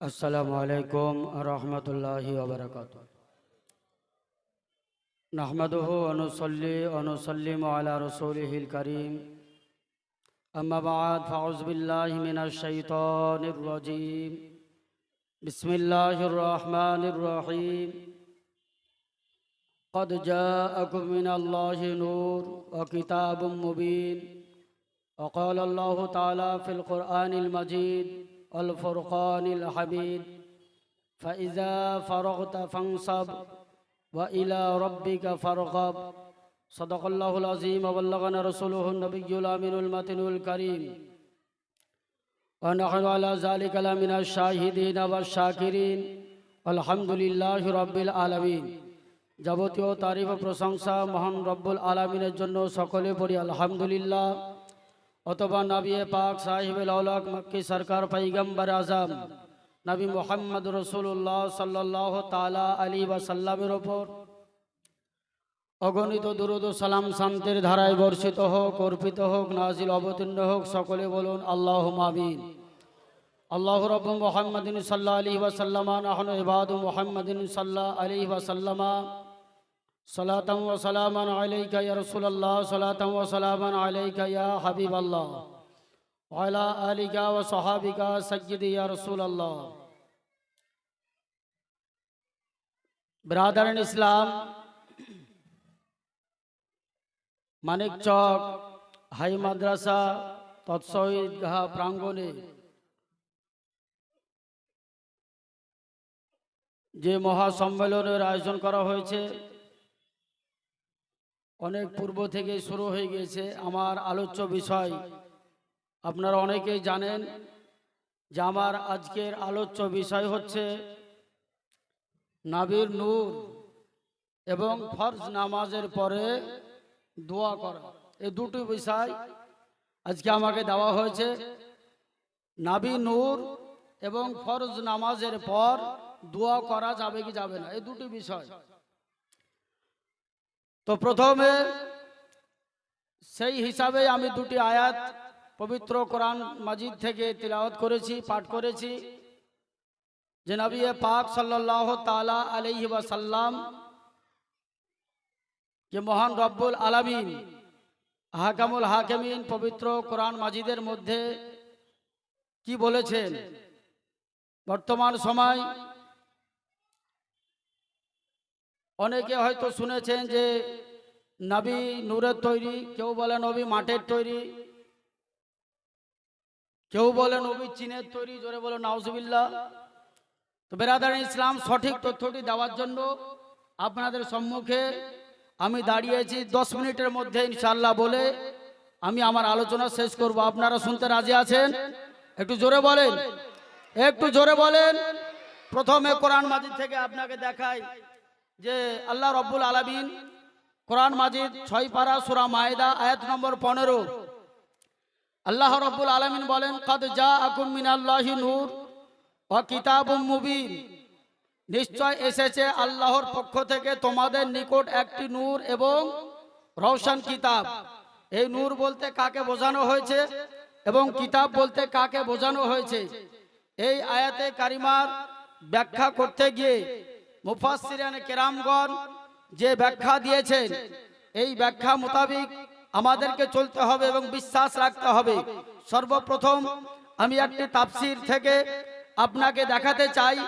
السلام علیکم ورحمۃ اللہ وبرکاتہ۔ نحمد ونصلی ونسلم علی رسولہ الکریم۔ اما بعد، فاعوذ باللہ من الشیطان الرجیم۔ بسم اللہ الرحمن الرحیم۔ قد جاءکم من اللہ نور وکتاب مبین۔ وقال اللہ تعالی فی القرآن المجید۔ والفرقان الحميد فإذا فرغت فانصب وإلى ربك فارغب صدق الله العظيم وبلغنا رسوله النبي الأمين المتن الكريم ونحن على ذلك لمن الشاهدين والشاكرين والحمد لله رب العالمين যাবতীয় তারিফ ও প্রশংসা মহান রব্বুল আলমিনের জন্য সকলে পড়ি আলহামদুলিল্লাহ অথবা নবী পাক সাহিব আউলাক মক্কি সরকার পৈগম্বর আজম, নবী মোহাম্মদ রসুল্লাহ সাল্লাহ তালা আলী ওয়াসাল্লামের ওপর অগণিত দুরুদ সালাম শান্তির ধারায় বর্ষিত হোক, অর্পিত হোক, নাজিল অবতীর্ণ হোক, সকলে বলুন আল্লাহ মামিন আল্লাহ রব মোহাম্মদিন সাল্লাহ আলী ওয়াসাল্লামা, নাহন ইবাদ মোহাম্মদিন সাল্লাহ আলী ওয়াসাল্লামা। সালাতাম ওয়া সালামান আলাইকা ইয়া রাসূলুল্লাহ সালাতাম ওয়া সালামান আলাইকা ইয়া হাবিবাল্লাহ আলা আলিকা ওয়া সাহাবিকা সাজ্জিদি ইয়া রাসূলুল্লাহ। ব্রাদারান ইসলাম, মানিক চক, হাই মাদ্রাসা তৎসঈদগাহ প্রাঙ্গণে যে মহাসম্মেলনের আয়োজন করা হয়েছে অনেক পূর্ব থেকে শুরু হয়ে গিয়েছে আমার আলোচ্য বিষয়। আপনারা অনেকেই জানেন যে আমার আজকের আলোচ্য বিষয় হচ্ছে নাবির নূর এবং ফরজ নামাজের পরে দোয়া করা। এই দুটি বিষয় আজকে আমাকে দেওয়া হয়েছে। নাবি নূর এবং ফরজ নামাজের পর দোয়া করা যাবে কি যাবে না? এই দুটি বিষয়। তো প্রথমে সেই হিসাবে আমি দুটি আয়াত পবিত্র কোরআন মাজিদ থেকে তিলাওয়াত করেছি, পাঠ করেছি। যে নবী পাক সাল্লাহ তালা আলহি সাল্লাম যে মহান রব্বুল আলামিন হাকামুল হাকিমিন পবিত্র কোরআন মাজিদের মধ্যে কি বলেছেন? বর্তমান সময় অনেকে হয়তো শুনেছেন যে নবী নূরের তৈরি, কেউ বলে নবী মাঠের তৈরি, কেউ বলে নবী চীনের তৈরি, জোরে বলে নাউজবিল্লা তো বেরাদার ইসলাম সঠিক তথ্যটি দেওয়ার জন্য আপনাদের সম্মুখে আমি দাঁড়িয়েছি। দশ মিনিটের মধ্যে ইনশাল্লাহ বলে আমি আমার আলোচনা শেষ করব। আপনারা শুনতে রাজি আছেন? একটু জোরে বলেন। একটু জোরে বলেন। প্রথমে কোরআন মাজিদ থেকে আপনাকে দেখাই। যে আল্লাহ রব্বুল আলমিন কোরআন মাজিদ ছয় পারা সুরা মায়দা, আয়াত নম্বর পনেরো। আল্লাহ রব্বুল আলমিন বলেন, কদ যা আকুম মিনাল্লাহি নূর ও কিতাব মুবিন। নিশ্চয় এসেছে আল্লাহর পক্ষ থেকে তোমাদের নিকট একটি নূর এবং রওশন কিতাব। এই নূর বলতে কাকে বোঝানো হয়েছে এবং কিতাব বলতে কাকে বোঝানো হয়েছে? এই আয়াতে কারিমার ব্যাখ্যা করতে গিয়ে মুফাসসিরানে কেরামগণ যে ব্যাখ্যা দিয়েছেন, এই ব্যাখ্যা মোতাবিক আমাদেরকে চলতে হবে এবং বিশ্বাস রাখতে হবে। সর্বপ্রথম আমি একটি তাফসির থেকে আপনাকে দেখাতে চাই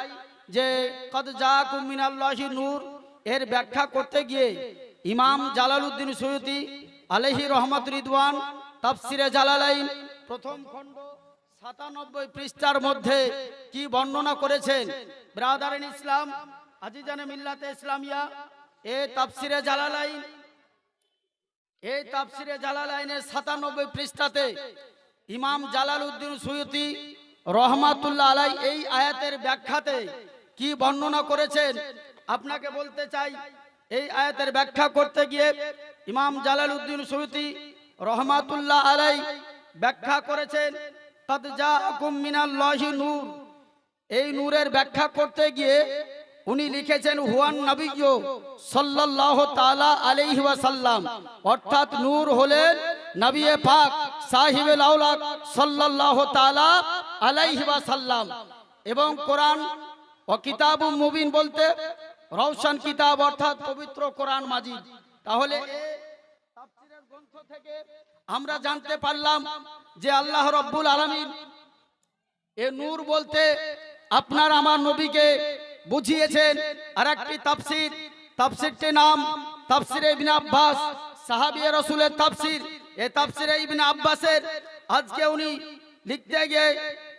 যে, কদ যা কুমিনাল্লাহি নূর এর ব্যাখ্যা করতে গিয়ে ইমাম জালালউদ্দিন সৈয়দি আলহি রহমত রিদওয়ান তাফসিরে জালালাইন প্রথম খণ্ড সাতানব্বই পৃষ্ঠার মধ্যে কি বর্ণনা করেছেন? ব্রাদারিন ইসলাম আজিজানে মিল্লাতে ইসলামিয়া, এ তাফসিরে জালালাইন এই তাফসিরে জালালাইনের সাতানব্বই পৃষ্ঠাতে ইমাম জালাল উদ্দিন সুয়তি রহমাতুল্লাহ আলাই এই আয়াতের ব্যাখ্যাতে কি বর্ণনা করেছেন? আপনাকে বলতে চাই, এই আয়াতের ব্যাখ্যা করতে গিয়ে ইমাম জালাল উদ্দিন সুয়তি রহমাতুল্লাহ আলাই ব্যাখ্যা করেছেন, কদ জাআকুম মিনাল্লাহি নূর। এই নূরের ব্যাখ্যা করতে গিয়ে উনি লিখেছেন, হুয়ান নবিয়্য সাল্লাল্লাহু তাআলা আলাইহি ওয়াসাল্লাম। অর্থাৎ নূর হলেন নবী পাক সাহিবে লাউলাক সাল্লাল্লাহু তাআলা আলাইহি ওয়াসাল্লাম। এবং কোরআন ও কিতাব মুবিন বলতে রওশন কিতাব অর্থাৎ পবিত্র কোরআন মাজিদ। তাহলে গ্রন্থ থেকে আমরা জানতে পারলাম যে আল্লাহ রব্বুল আলামিন এ নূর বলতে আপনার আমার নবীকে বুঝিয়েছেন আর একটি তাফসির। তাফসিরটির নাম তাফসিরে ইবনে আব্বাস সাহাবী রাসূলের তাফসির। এই তাফসিরে ইবনে আব্বাসের আজকে উনি লিখতে গিয়ে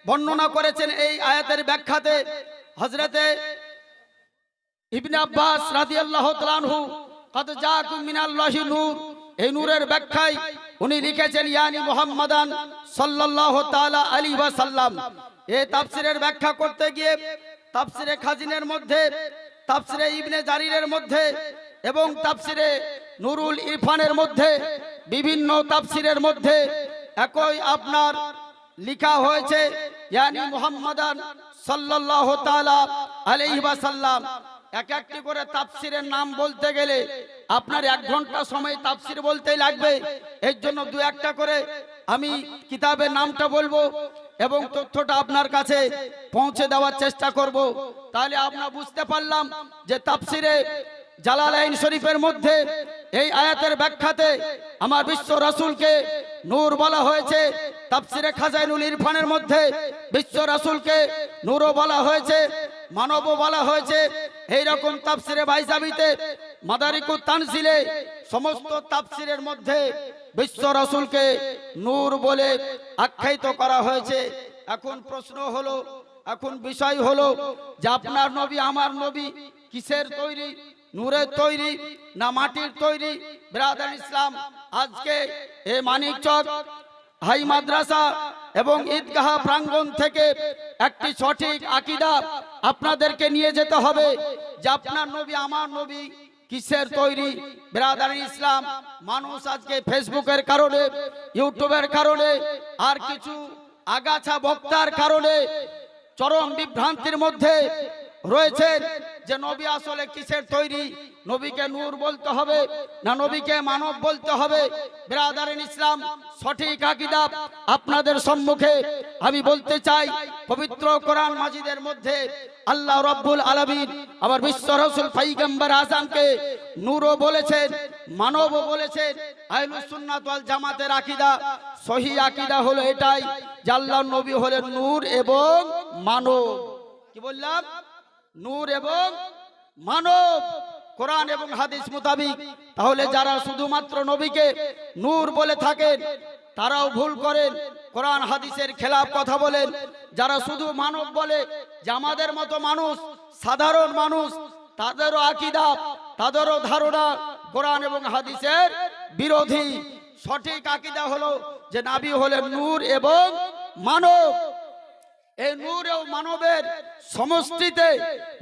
বর্ণনা করেছেন এই আয়াতের ব্যাখ্যাতে। হযরতে ইবনে আব্বাস রাদিয়াল্লাহু তাআলা আনহু, কদ জাকুম মিনাল্লাহি নূর। এই নূরের ব্যাখ্যায় উনি লিখেছেন, ইয়ানি মুহাম্মাদান সাল্লাল্লাহু তাআলা আলাইহি ওয়াসাল্লাম। এই তাফসীরের ব্যাখ্যা করতে গিয়ে তাফসীরে খাজিনের মধ্যে, তাফসীরে ইবনে জারিরের মধ্যে এবং তাফসীরে নুরুল ইরফানের মধ্যে, বিভিন্ন তাফসীরের মধ্যে একই আপনার লিখা হয়েছে, ইয়ানি মুহাম্মাদান সাল্লাল্লাহু তাআলা আলাইহি ওয়াসাল্লাম। এক একটি করে তাফসিরের নাম বলতে গেলে আপনার এক ঘণ্টা সময় তাফসির বলতেই লাগবে। এর জন্য দু একটা করে আমি কিতাবের নামটা বলব এবং তথ্যটা আপনার কাছে পৌঁছে দেওয়ার চেষ্টা করব। তাহলে আমরা বুঝতে পারলাম যে তাফসিরে জালালাইন শরীফের মধ্যে এই আয়াতের ব্যাখ্যাতে আমার বিশ্ব রাসুলকে নূর বলা হয়েছে। তাফসিরে খাজাইনুল ইরফানের মধ্যে বিশ্ব রাসুলকে নূরও বলা হয়েছে, মানবও বলা হয়েছে। এই রকম তাফসিরে বাইজাবিতে মাদারিকুত তানজিলে সমস্ত তাফসিরের মধ্যে বিশ্ব রাসূলকে নূর বলে আখ্যায়িত করা হয়েছে। এখন প্রশ্ন হলো, এখন বিষয় হলো যে আপনার নবী, আমার নবী কিসের তৈরি? নূরের তৈরি না মাটির তৈরি? ব্রাদার ইসলাম, আজকে এ মানিক চক, হাই মাদ্রাসা এবং ঈদগাহ প্রাঙ্গণ থেকে একটি সঠিক আকিদা আপনাদেরকে নিয়ে যেতে হবে যে আপনার নবী, আমার নবী কিসের তৈরি? ব্রাদার ইসলাম। মানুষ আজকে ফেসবুকের কারণে, ইউটিউবের কারণে, আর কিছু আগাছা বক্তার কারণে, চরম বিভ্রান্তির মধ্যে রয়েছেন যে নবী আসলে কিসের তৈরি? নবীকে নূর বলতে হবে না নবীকে মানব বলতে হবে? ব্রাদারিন ইসলাম, সঠিক আকিদা আপনাদের সম্মুখে আমি বলতে চাই, পবিত্র কোরআন মাজিদের মধ্যে আল্লাহ রব্বুল আলামিন আবার বিশ্ব রসুল পাইগম্বর আজমকে নূরও বলেছেন, মানবও বলেছেন, আহলুস সুন্নাত ওয়াল জামাতের আকিদা, সহি আকিদা হলো এটাই যে আল্লাহর নবী হলেন নূর এবং মানব। কি বললাম? নূর এবং মানব, কোরআন এবং হাদিস মোতাবিক। তাহলে যারা শুধুমাত্র নবীকে নূর বলে থাকেন, তারাও ভুল করেন। কোরআন, হাদিসের খেলাফ কথা বলেন। যারা শুধু মানব বলে যে আমাদের মতো মানুষ, সাধারণ মানুষ, তাদেরও আকিদা, তাদেরও ধারণা কোরআন এবং হাদিসের বিরোধী। সঠিক আকিদা হলো যে নাবি হলেন নূর এবং মানব। এই নূর ও মানবের সমষ্টিতে,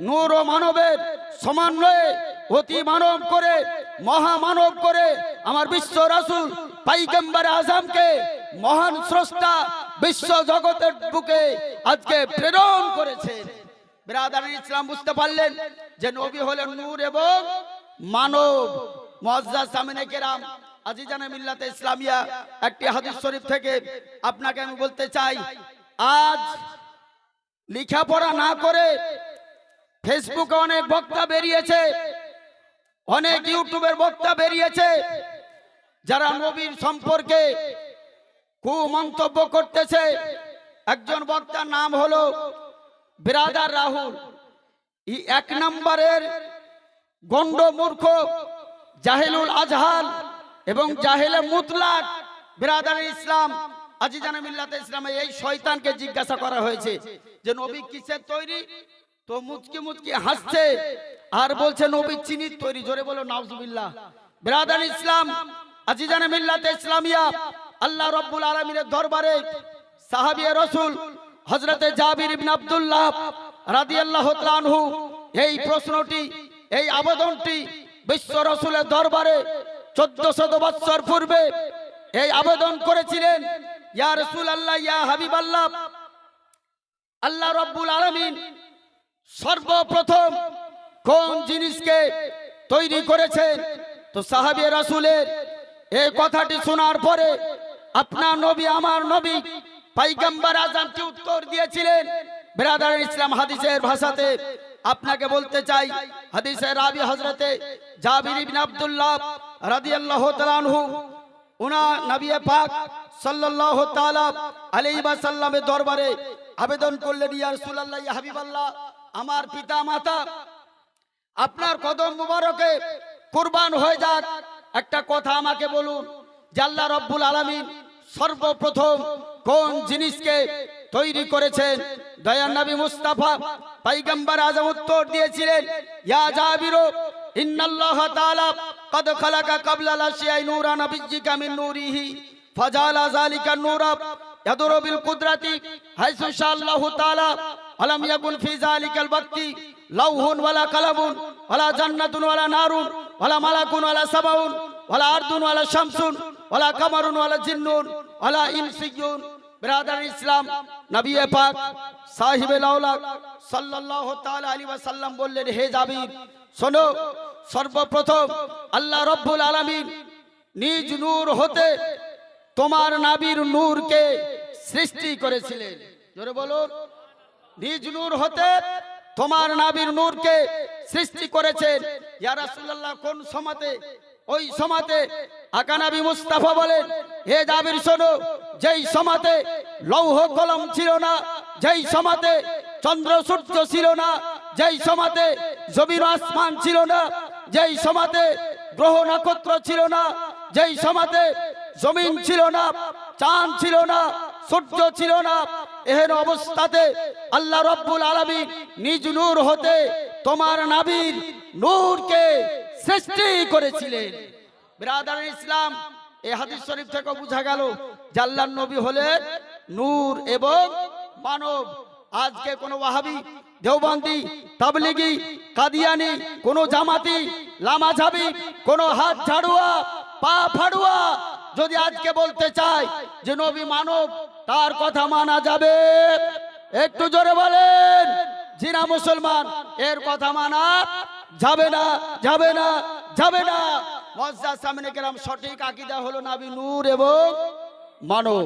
নূর ও মানবের সমন্বয়ে অতি মানব করে, মহামানব করে আমার বিশ্ব রাসূল পাইগম্বর আজমকে মহান স্রষ্টা বিশ্ব জগতের বুকে আজকে প্রেরণ করেছে বিরাদার ইসলাম বুঝতে পারলেন যে নবী হলেন নূর এবং মানব। মুআজ্জাজ সামিনে কেরাম, আজিজানে মিল্লাতে ইসলামিয়া, একটি হাদিস শরীফ থেকে আপনাকে আমি বলতে চাই, আজ লেখাপড়া না করে ফেসবুকে অনেক বক্তা বেরিয়েছে, অনেক ইউটিউবের বক্তা বেরিয়েছে, যারা নবীর সম্পর্কে কুমন্তব্য করতেছে। একজন বক্তার নাম হলো বিরাদার রাহুল। ই এক নম্বরের গন্ড মূর্খ জাহেলুল আজহাল এবং জাহেলে মুতলাক বিরাদার ইসলাম আজিজানা মিল্লাতে ইসলামে এই শয়তানকে জিজ্ঞাসা করা হয়েছে যে, নবী কিসের তৈরি? তো মুচকি মুচকি হাসছে আর বলছে, নবী চিনির তৈরি। জোরে বলো, নাউজুবিল্লাহ। বিরাদার ইসলাম, আজিজানা মিল্লাতে ইসলামিয়া, আল্লাহ রব্বুল আলমিনের দরবারে সাহাবিয়া রসুল হজরতে জাবির ইবনে আব্দুল্লাহ রাদিয়াল্লাহু তাআলা আনহু এই প্রশ্নটি, এই আবেদনটি বিশ্ব রসুলের দরবারে চোদ্দশত বৎসর পূর্বে এই আবেদন করেছিলেন, ইয়া রসুল আল্লাহ ইয়া হাবিব আল্লাহ আল্লাহ রব্বুল আলমিন সর্বপ্রথম কোন জিনিসকে তৈরি করেছেন? তো সাহাবি রাসুলের এই কথাটি শোনার পরে আপনার নবী, আমার নবী পাইগাম্বার আজমকে উত্তর দিয়েছিলেন, বেরাদার ইসলাম, হাদিসের ভাষাতে আপনাকে বলতে চাই, হাদিসের রাবি হজরতে জাবির ইবনে আব্দুল্লাহ রাদিয়াল্লাহু তাআলা উনা নবী পাক সাল্লাল্লাহু তাআলা আলাইহি ওয়াসাল্লামের দরবারে আবেদন করলেন, ইয়া রাসূলুল্লাহ, ইয়া হাবিবাল্লাহ, আমার পিতা মাতা আপনার কদম মুবারকে কুরবান হয়ে যাক। একটা কথা আমাকে বলুন আল্লাহ রব্বুল আলামিন সর্বপ্রথম কোন জিনিসকে তৈরি করেছেন? দয়ার নবী মুস্তাফা পয়গম্বর আজম উত্তর দিয়েছিলেন, ইয়া জাবিরু ইন্নাল্লাহ তাআলা قد خلق قبل الاشياء نورا نبيك من نوره فجعل ذلك النور يدور بالقدرة حيث شاء الله تعالى ولم يكن في ذلك الوقت لوح ولا قلم ولا جنة ولا نار ولا ملك ولا سماء ولا أرض ولا شمس ولا قمر ولا جن ولا إنسيون ব্রাদার ইসলাম, নবী পাক সাহিব তাআলা আলাইহি ওয়াসাল্লাম বললেন, হে জাবির, শোনো, সর্বপ্রথম আল্লাহ রব্বুল আলামিন নিজ নূর হতে তোমার নাবির নূরকে সৃষ্টি করেছিলেন। জোরে বলুন, নিজ নূর হতে তোমার নাবির নূরকে সৃষ্টি করেছেন। ইয়া রাসূলুল্লাহ, কোন সমাতে ওই সমাতে আকানাবি মুস্তাফা বলেন, হে জাবির, শোনো, যেই সমাতে লৌহ কলম ছিল না, যেই সমাতে চন্দ্র সূর্য ছিল না, যেই সমাতে জমির আসমান ছিল না, যেই সমাতে গ্রহ নক্ষত্র ছিল না, যেই সমাতে জমিন ছিল না, চাঁদ ছিল না, সূর্য ছিল না, এহেন অবস্থাতে আল্লাহ রব্বুল আলমী নিজ নূর হতে তোমার নাবির নূরকে সৃষ্টি করেছিলেন। বিরাদার ইসলাম এই হাদিস শরীফ থেকে বোঝা গেল জাল্লার নবী হলেন নূর এবং মানব। আজকে কোনো ওয়াহাবি, দেওবন্দি, তাবলিগি, কাদিয়ানি, কোনো জামাতি, লামাঝাবি, কোনো হাত ঝাড়ুয়া, পা ফাড়ুয়া যদি আজকে বলতে চায় যে নবী মানব, তার কথা মানা যাবে। একটু জোরে বলেন, জিনা মুসলমান, এর কথা মানা যাবে না যাবে না যাবে না। মজ্জাদ সামনে কেরাম সঠিক আকিদা হলো নাবি নূর এবং মানব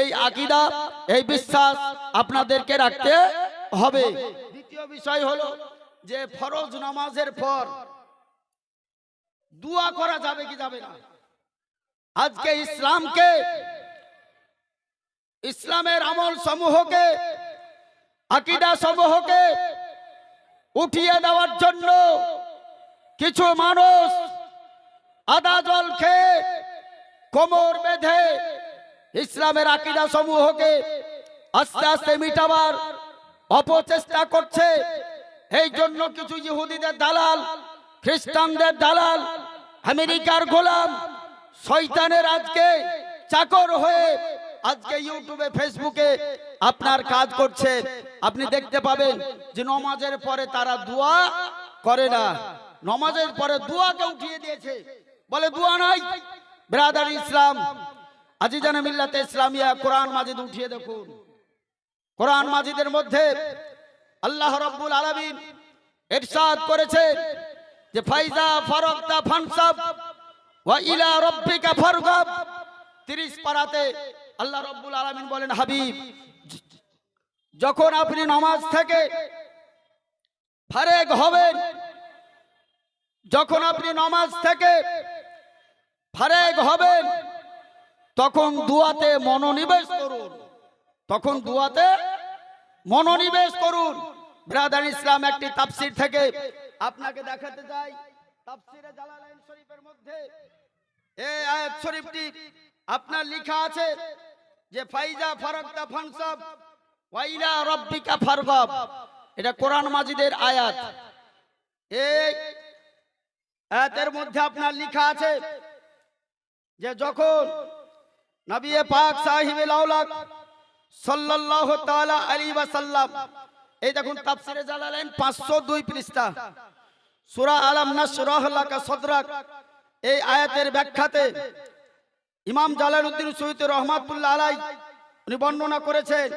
এই আকিদা, এই বিশ্বাস আপনাদেরকে রাখতে হবে। দ্বিতীয় বিষয় হলো যে ফরজ নামাজের পর দোয়া করা যাবে কি যাবে না? আজকে ইসলামকে, ইসলামের আমল সমূহকে, আকিদা সমূহকে উঠিয়ে দেওয়ার জন্য কিছু মানুষ আদা জল খেয়ে কোমর বেঁধে ইসলামের আকিদা সমূহকে আস্তে আস্তে মিটাবার অপচেষ্টা করছে। এই জন্য কিছু ইহুদিদের দালাল, খ্রিস্টানদের দালাল, আমেরিকার গোলাম, শয়তানের আজকে চাকর হয়ে আজকে ইউটিউবে ফেসবুকে আপনার কাজ করছে। আপনি দেখতে পাবেন যে নমাজের পরে তারা দোয়া করে না। নমাজের পরে দোয়াকে উঠিয়ে দিয়েছে। বলে দোয়া নাই। ব্রাদার ইসলাম আজি আজিজান মিল্লাতে ইসলামিয়া কোরআন মাজিদ উঠিয়ে দেখুন। কোরআন মাজিদের মধ্যে আল্লাহ রাব্বুল আলামিন ইরশাদ করেছে যে ফাইজা ফারাকতা ফানসাব ওয়া ইলা রাব্বিকা ফারগাব। 30 পারাতে আল্লাহ রাব্বুল আলামিন বলেন, হাবিব, যখন আপনি নামাজ থেকে ফারেক হবেন, যখন আপনি নামাজ থেকে ফারেক হবেন, তখন দুয়াতে মনোনিবেশ করুন। তখন দুয়াতে মনোনিবেশ করুন। ব্রাদার ইসলাম, একটি তাফসির থেকে আপনাকে দেখাতে চাই। তাফসিরে জালালাইন শরীফের মধ্যে এই আয়াত শরীফটি আপনার লেখা আছে যে ফাইজা ফারাকতা ফানসাব ওয়াইলা রাব্বিকা ফারগাব এটা কোরআন মাজিদের আয়াত। এই আয়াতের মধ্যে আপনার লেখা আছে যে যখন নবী পাক সাহিবে লাউলাক সাল্লাল্লাহু তাআলা আলাইহি ওয়াসাল্লাম, এই দেখুন তাফসিরে জালালাইন 502 পৃষ্ঠা। সূরা আলাম নাশরাহ লাকা সাদরাক, এই আয়াতের ব্যাখ্যাতে ইমাম জালালউদ্দিন সৈয়দ রহমাতুল্লাহ আলাই উনি বর্ণনা করেছেন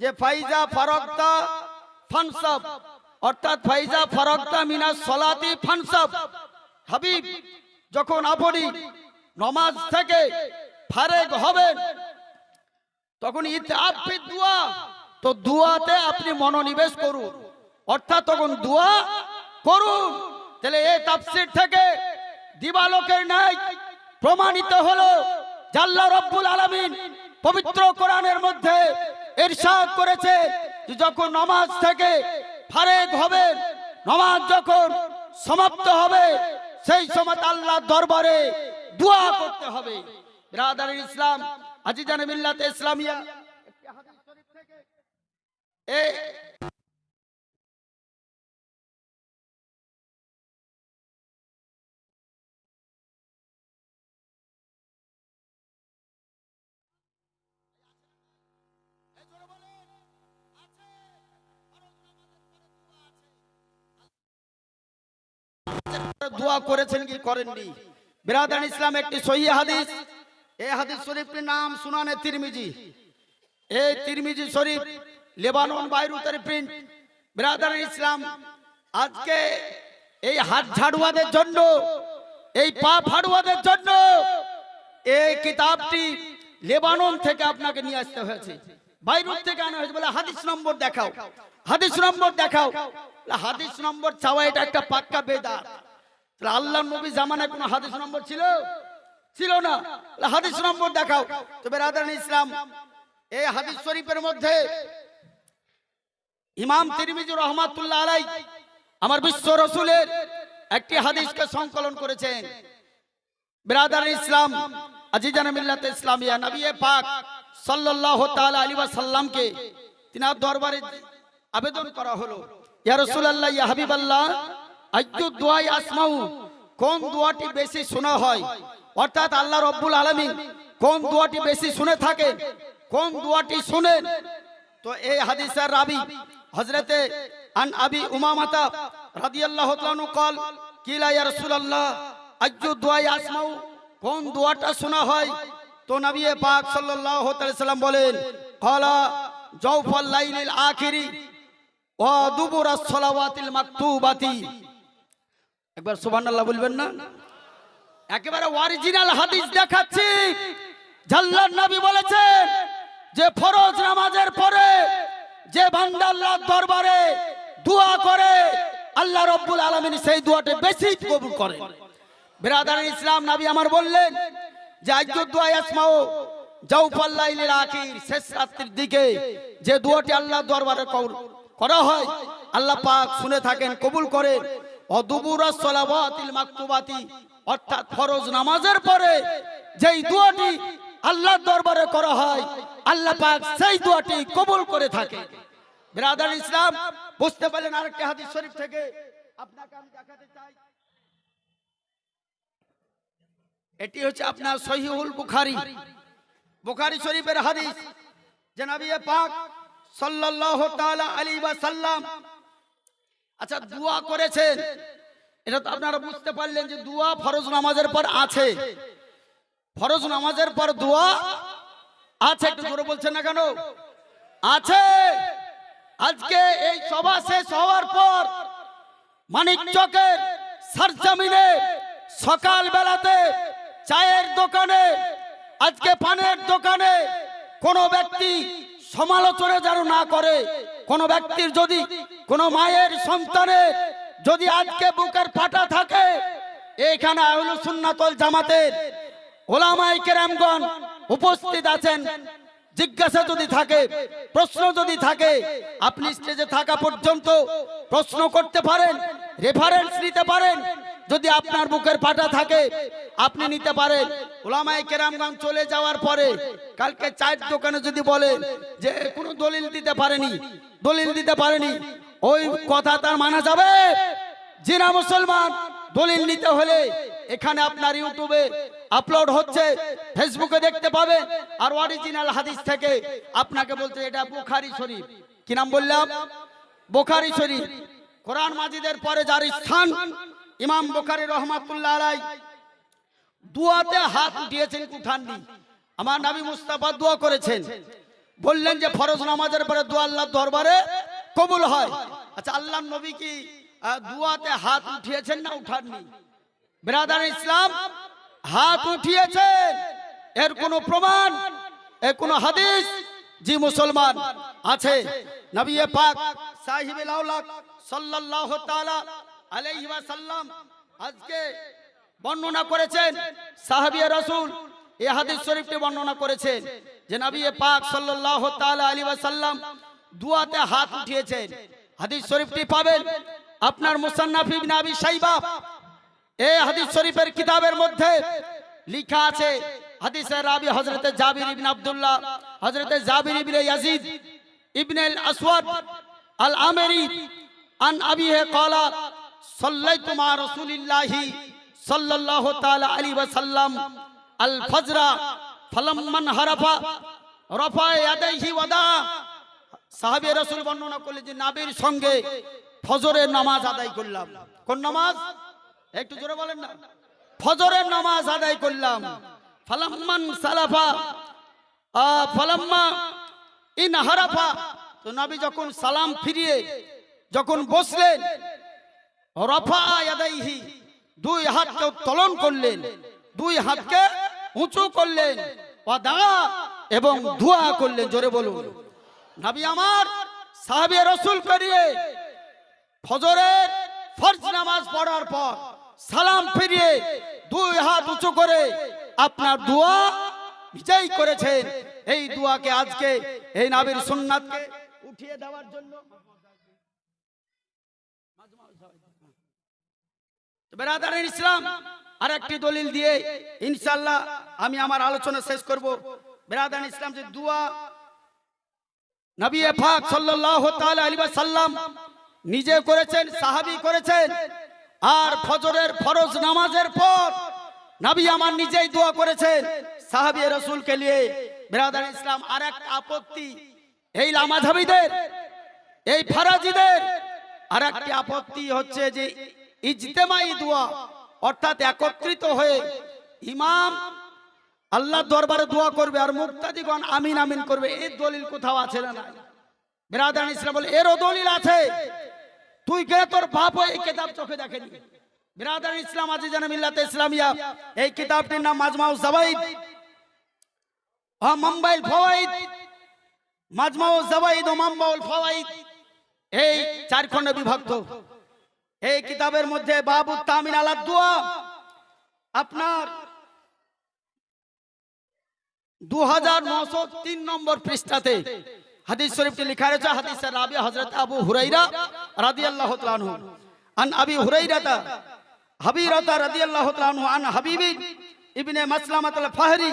যে ফাইজা ফারাকতা ফানসাব, অর্থাৎ ফাইজা ফারাকতা মিনাস সলাতি ফানসাব। হাবিব, যখন আপনি নমাজ থেকে ফারেক হবেন, তখন ইতাফি দোয়া, তো দুয়াতে আপনি মনোনিবেশ করুন। অর্থাৎ তখন দুয়া করুন। তাহলে এই তাফসির থেকে দিবালোকের নাই প্রমাণিত হলো জাল্লা রব্বুল আলামিন পবিত্র কোরআনের মধ্যে ইরশাদ করেছে যে যখন নামাজ থেকে ফারেক হবে, নামাজ যখন সমাপ্ত হবে, সেই সময় আল্লাহ দরবারে দোয়া করতে হবে। ব্রাদার ইসলাম আজিজান মিল্লাতে ইসলামিয়া, এ দোয়া করেছেন কি করেননি? বিরাদান ইসলাম একটি সহি হাদিস। এই হাদিস শরীফটির নাম সুনানে তিরমিজি। এই তিরমিজি শরীফ লেবানন, বাইরুতের প্রিন্ট বিরাদান ইসলাম, আজকে এই হাত ঝাড়ুয়াদের জন্য, এই পা ফাড়ুয়াদের জন্য এই কিতাবটি লেবানন থেকে আপনাকে নিয়ে আসতে হয়েছে। বাইরুত থেকে আনা হয়েছে বলে হাদিস নম্বর দেখাও। হাদিস নম্বর দেখাও। হাদিস নম্বর চাওয়া এটা একটা পাক্কা বেদাত। আল্লাহ নবী জামানায় কোনো হাদিস নম্বর ছিল? ছিল না। হাদিস নম্বর দেখাও। তো বেরাদান ইসলাম এই হাদিস শরীফের মধ্যে ইমাম তিরমিজি রহমাতুল্লাহ আলাই আমার বিশ্ব রসুলের একটি হাদিসকে সংকলন করেছেন। বিরাদার ইসলাম, আজিজান মিল্লাত ইসলামিয়া নবী পাক সাল্লাল্লাহু তাআলা আলাইহি ওয়াসাল্লামকে তিনার দরবারে আবেদন করা হলো। ইয়া রাসূলুল্লাহ, ইয়া হাবিবাল্লাহ আইয়ু আসমাউ, কোন দোয়াটি বেশি শোনা হয়? অর্থাৎ আল্লাহ রব্বুল আলামিন কোন দোয়াটি বেশি শুনে থাকেন? কোন দোয়াটি শুনেন তো এই হাদিসের রাবি, হযরতে আন আবি উমামাতা রাদিয়াল্লাহু তাআলা কল, কিলা ইয়া রাসূলুল্লাহ আইয়ু আসমাউ, কোন দোয়াটা শোনা হয়? তো নবী পাক সাল্লাল্লাহু সাল্লাম বলেন ক্বালা জাওফাল লাইলিল আখিরি বলবেন না? একেবারে অরিজিনাল দেখাচ্ছি। বলেছেন যে নামাজের পরে যে দরবারে করে, আল্লাহ রব্বুল আলামিন সেই দোয়াটা বেশি কবুল করেন। বিরাদার ইসলাম নবী আমার বললেন যে শেষ রাত্রির দিকে যে দোয়াটি আল্লাহর দরবারে করা হয়। আল্লাহ পাক শুনে থাকেন, কবুল মাকতুবাতি, অর্থাৎ ফরজ নামাজের পরে যেই দোয়াটি আল্লাহর দরবারে করা হয়, আল্লাহ পাক সেই দোয়াটি কবুল করে থাকে। বিরাদার ইসলাম, বুঝতে পারলেন আরেকটা হাদিস শরীফ থেকে? আপনাকে আমি দেখাতে চাই। এটি হচ্ছে আপনার সহিহুল বুখারী। বুখারী শরীফের হাদিস। যে নবী পাক সাল্লাল্লাহু তাআলা আলাইহি ওয়াসাল্লাম। আচ্ছা দোয়া করেছেন। এটা তো আপনারা বুঝতে পারলেন যে দোয়া ফরজ নামাজের পর আছে। ফরজ নামাজের পর দোয়া আছে, একটু জোরে বলছেন না কেন? আছে। আজকে এই সভা শেষ হওয়ার পর মানিক চকের সরজমিনে সকাল বেলাতে চায়ের দোকানে, আজকে পানের দোকানে কোন ব্যক্তি সমালোচনা যেন না করে, কোন ব্যক্তির যদি, কোন মায়ের সন্তানের যদি আজকে বুকের ফাটা থাকে এখানে আহলু সুন্নাতল জামাতের ওলামাই কেরামগণ উপস্থিত আছেন। জিজ্ঞাসা যদি থাকে, প্রশ্ন যদি থাকে, আপনি স্টেজে থাকা পর্যন্ত প্রশ্ন করতে পারেন রেফারেন্স নিতে পারেন যদি আপনার বুকের পাটা থাকে, আপনি নিতে পারেন। ওলামাই কেরামগঞ্জ চলে যাওয়ার পরে, কালকে চায়ের দোকানে যদি বলে যে, কোনো দলিল দিতে পারেনি, দলিল দিতে পারেনি, ওই কথা তার মানা যাবে। জিনা মুসলমান, দলিল নিতে হলে এখানে আপনার ইউটিউবে আপলোড হচ্ছে, ফেসবুকে দেখতে পাবেন, আর অরিজিনাল হাদিস থেকে আপনাকে বলতে এটা বুখারি শরীফ। কি নাম বললাম? বুখারি শরীফ। কোরআন মাজিদের পরে যার স্থান ইমাম বুখারি রহমাতুল্লাহ আলাই দুয়াতে হাত উঠিয়েছেন উঠাননি আমার নবী মুস্তাফা দোয়া করেছেন। বললেন যে ফরজ নামাজের পরে দোয়া আল্লাহ দরবারে কবুল হয়। আচ্ছা আল্লাহ নবী কি দুয়াতে হাত উঠিয়েছেন না উঠাননি? বেরাদার ইসলাম, হাত উঠিয়েছেন। এর কোনো প্রমাণ, এর কোনো হাদিস জি মুসলমান আছে। নবী পাক আউলাক সাল্লাল্লাহু তাআলা আজকে বর্ণনা করেছেন সাহাবিয়া রাসূল। এই হাদিস শরীফটি বর্ণনা করেছেন যে নবী পাক তাআলা আলাইহি ওয়াসাল্লাম দুয়াতে হাত উঠিয়েছেন। হাদিস শরীফটি পাবেন আপনার মুসান্নাফ ইবনে আবি এই হাদিস শরীফের কিতাবের মধ্যে লিখা আছে হাদিসের রাবি হযরতে জাবির ইবনে আব্দুল্লাহ, হযরতে জাবির ইবনে ইয়াজিদ ইবনে আল আসওয়াদ আল আমেরি আন আবিহে ক্বালা সাল্লাইতু মা রাসূলিল্লাহি সাল্লাল্লাহু তাআলা আলাইহি ওয়াসাল্লাম আল ফজরা ফালাম্মান হারাফা রফা ইয়াদাইহি ওয়াদা। সাহাবে রাসূল বর্ণনা করলেন যে নাবির সঙ্গে ফজরের নামাজ আদায় করলাম। কোন নামাজ? একটু জোরে বলেন না। ফজরের নামাজ আদায় করলাম। ফালাম্মান সালাফা ফালাম্মা ইন হারাফা। তো নবী যখন সালাম ফিরিয়ে যখন বসলেন রফা ইয়াদাইহি, দুই হাতকে উত্তোলন করলেন, দুই হাতকে উঁচু করলেন এবং ধোয়া করলেন, জোরে বলুন। নবী আমার সাহাবী রসুল করিয়ে ফজরের ফরজ নামাজ পড়ার পর সালাম ফিরিয়ে দুই হাত উঁচু করে আপনার দোয়া বিজয় করেছেন। এই দোয়াকে আজকে এই নাবির সুন্নাতকে উঠিয়ে দেওয়ার জন্য বেরাদারের ইসলাম আর একটি দলিল দিয়ে ইনশাল্লাহ আমি আমার আলোচনা শেষ করব। বেরাদার ইসলাম যে দোয়া নবী পাক সাল্লাল্লাহু তাআলা আলাইহি ওয়াসাল্লাম নিজে করেছেন, সাহাবী করেছেন, আর ফজরের ফরজ নামাজের পর নবী আমার নিজেই দোয়া করেছেন, সাহাবী রাসূলকে নিয়ে। বিরাদার ইসলাম আর এক আপত্তি, এই লামাঝাবিদের, এই ফারাজিদের আর একটি আপত্তি হচ্ছে যে ইজতেমাই দোয়া, অর্থাৎ একত্রিত হয়ে ইমাম আল্লাহ দরবারে দোয়া করবে আর মুক্তাদিগণ আমিন আমিন করবে, এর দলিল কোথাও আছে না বিরাদান ইসলাম বলে, এরও দলিল আছে। তুই কে তোর বাপ এই কিতাব চোখে দেখেনি। বিরাদান ইসলাম আজি জানা মিল্লাতে ইসলামিয়া, এই কিতাবটির নাম মাজমাউ জাবাইদ। ও মুম্বাইল ফওয়াইদ। মাজমাউ জাবাইদ ও মাম্বাউল ফওয়াইদ। এই চার খণ্ডে বিভক্ত। এই কিতাবের মধ্যে বাবু তামিন আলাদ দোয়া। আপনার দু হাজার নশো তিন নম্বর পৃষ্ঠাতে হাদিস শরীফটি লেখা রয়েছে, হাদিসের হজরত আবু হুরাইরা তাআলা আনহু। আন আবি হুরাইরাতা হাবিরাতা তাআলা আনহু, আন হাবিবি ইবনে মাসলামাত ফাহরি,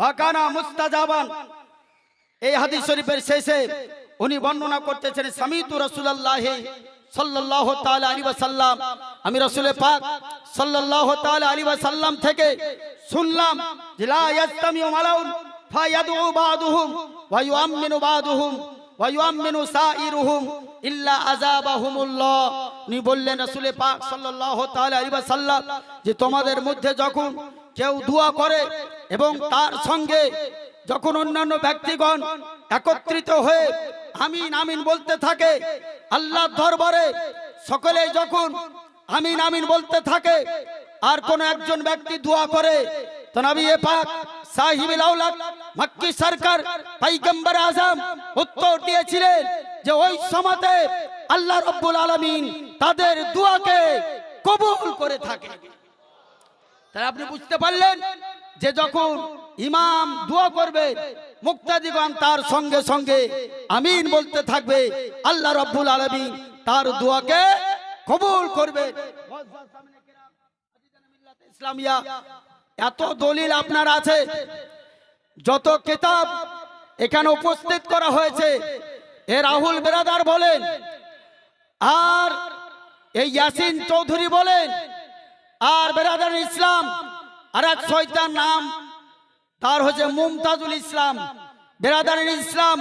ওয়া কানা মুস্তাজাবান। এই হাদিস শরীফের শেষে উনি বর্ণনা করতেছেন, সামিতু রাসূলুল্লাহ সাল্লাল্লাহু তাআলা আলাইহি ওয়াসাল্লাম, আমি পাক থেকে শুনলাম যে লা ইয়াস্তামিউ মালাউন ফায়াদউ বাদুহুম ওয়া ইউআমিনু বাদুহুম ওয়া ইউআমিনু সাইরুহুম ইল্লা আযাবাহুমুল্লাহ। বললেন রাসূলের পাক সাল্লাল্লাহু তাআলা আলাইহি যে তোমাদের মধ্যে যখন কেউ দোয়া করে এবং তার সঙ্গে যখন অন্যান্য ব্যক্তিগণ একত্রিত হয়ে আমিন আমিন বলতে থাকে। আল্লাহ দরবারে সকলে যখন আমিন আমিন বলতে থাকে, আর কোন একজন ব্যক্তি দোয়া করে যে ওই আল্লাহ আলামিন তাদের কবুল করে থাকে। আপনি বুঝতে পারলেন যে যখন ইমাম দোয়া করবে মুক্তাদিগণ তার সঙ্গে সঙ্গে আমিন বলতে থাকবে, আল্লাহ রব্বুল আলামিন তার দোয়াকে কবুল করবে। ইসলামিয়া, এত দলিল আপনার আছে। যত কিতাব এখানে উপস্থিত করা হয়েছে, এ রাহুল বেরাদার বলেন, আর এই ইয়াসিন চৌধুরী বলেন, আর বেরাদার ইসলাম, আর এক নাম তার হচ্ছে মুমতাজুল ইসলাম। বেরাদার ইসলাম।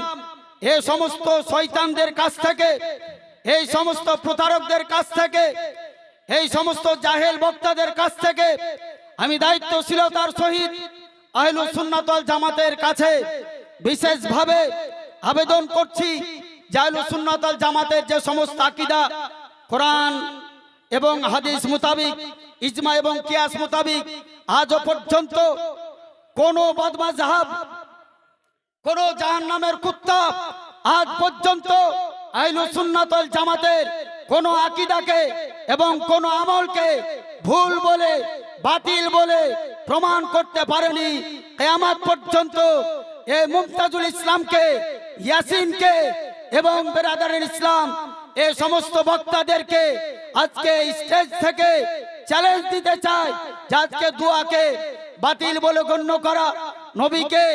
এই সমস্ত শয়তানদের কাছ থেকে, এই সমস্ত প্রতারকদের কাছ থেকে, এই সমস্ত জাহেল বক্তাদের কাছ থেকে আমি দায়িত্বশীলতার সহিত আহলু সুন্নাতল জামাতের কাছে বিশেষভাবে আবেদন করছি যে আহলু সুন্নাতল জামাতের যে সমস্ত আকিদা, কোরআন এবং হাদিস মোতাবিক, ইজমা এবং কিয়াস মোতাবিক, আজও পর্যন্ত কোন বদমাজাহাব, কোন জাহান্নামের কুত্তা আজ পর্যন্ত আইলু সুন্নাতল জামাতের কোন আকিদাকে এবং কোন আমলকে ভুল বলে, বাতিল বলে প্রমাণ করতে পারেনি। কেয়ামত পর্যন্ত এ মুমতাজুল ইসলামকে, ইয়াসিনকে এবং বেরাদারের ইসলাম এ সমস্ত বক্তাদেরকে আজকে স্টেজ থেকে চ্যালেঞ্জ দিতে চাই যে আজকে দুয়াকে বাতিল বলে গণ্য করা। নবীকে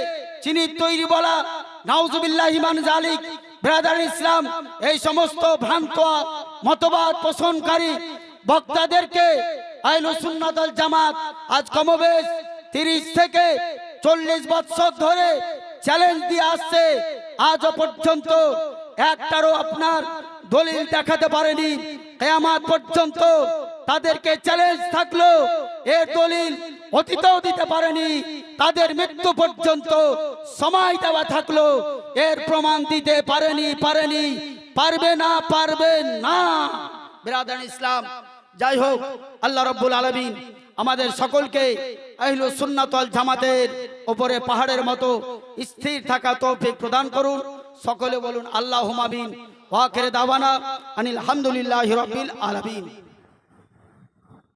চিনি তৈরি বলা। নাউজুবিল্লাহ ইমান জালিক। ব্রাদার ইসলাম, এই সমস্ত ভ্রান্ত মতবাদ পোষণকারী বক্তাদেরকে আইন সুন্নাতল জামাত আজ কমবেশ তিরিশ থেকে চল্লিশ বছর ধরে চ্যালেঞ্জ দিয়ে আসছে। আজও পর্যন্ত একটারও আপনার দলিল দেখাতে পারেনি। কেয়ামাত পর্যন্ত তাদেরকে চ্যালেঞ্জ থাকল এর দলিল অতীতেও দিতে পারেনি তাদের মৃত্যু পর্যন্ত সময় দেওয়া থাকল। এর প্রমাণ দিতে পারেনি পারেনি। পারবে না পারবে না। বিরাদান ইসলাম যাই হোক আল্লাহ রব্বুল আলমিন আমাদের সকলকে আহিলু সুন্নাতল জামাতের ওপরে পাহাড়ের মতো স্থির থাকা তৌফিক প্রদান করুন। সকলে বলুন আল্লাহ হুমাবিন ওয়াকের দাওয়ানা আনিল হামদুলিল্লাহ রবিল আলমিন।